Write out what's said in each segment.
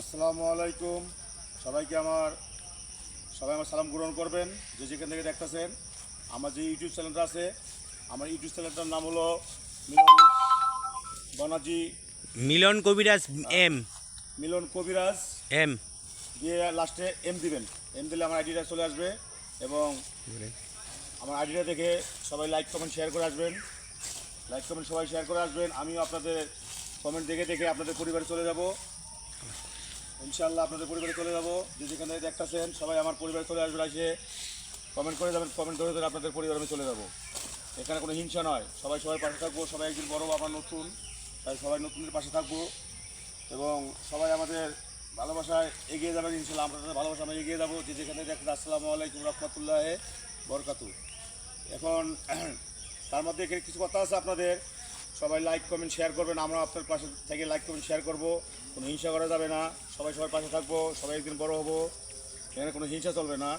আসসালামু আলাইকুম। সবাইকে আমার সবাই আমার সালাম গ্রহণ করবেন। যে যেখান থেকে দেখতেছেন আমার যে ইউটিউব চ্যানেলটা আছে আমার ইউটিউব চ্যানেলটার নাম হলো মিলন বনাজি। মিলন কবিরাজ এম। মিলন কবিরাজ। এম। দিয়ে লাস্টে এম দিবেন। এম দিলে আমার আইডিটা চলে আসবে এবং আমার আইডিটা দেখে সবাই লাইক কমেন্ট শেয়ার করে আসবেন। লাইক কমেন্ট সবাই শেয়ার করে আসবেন। আমিও আপনাদের কমেন্ট দেখে দেখে আপনাদের পরিবারে চলে যাব। ইনশাল্লাহ আপনাদের পরিবারে চলে যাব। যে যেখানে দেখতেছেন সবাই আমার পরিবারে চলে আসবেন এসে কমেন্ট করে যাবেন কমেন্ট করে ধরে আপনাদের পরিবারে আমি চলে যাব। এখানে কোনো হিংসা নয়। সবাই সবাই পাশে থাকব, সবাই একদিন বড় আমার নতুন। তাই সবাই নতুনদের পাশে থাকব এবং সবাই আমাদের ভালোবাসায় এগিয়ে যাবেন ইনশাল্লাহ আপনাদের ভালোবাসা আমি এগিয়ে যাব। যে যেখানে দেখেন, আসসালামু আলাইকুম রহমতুল্লাহ বরকাতু এখন তার মধ্যে এখানে কিছু কথা আছে আপনাদের। সবাই লাইক কমেন্ট শেয়ার করবেন। আমরা আপনার পাশে থেকে লাইক কমেন্ট শেয়ার করব। কোনো হিংসা করা যাবে না। সবাই সবার পাশে থাকব। সবাই একদিন বড় হব। এখানে কোনো হিংসা চলবে না।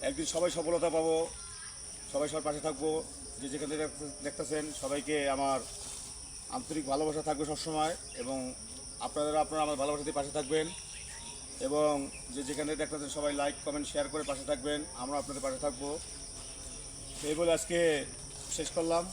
একদিন সবাই সফলতা পাবো। সবাই সবার পাশে থাকব। যে যেখান থেকে দেখতেছেন, সবাইকে আমার আন্তরিক ভালোবাসা থাকবে সবসময় এবং আপনারা আপনারা আমার ভালোবাসাতে পাশে থাকবেন এবং যে যেখানে দেখতেছেন, সবাই লাইক কমেন্ট শেয়ার করে পাশে থাকবেন। আমরা আপনাদের পাশে থাকব। এই বলে আজকে শেষ করলাম।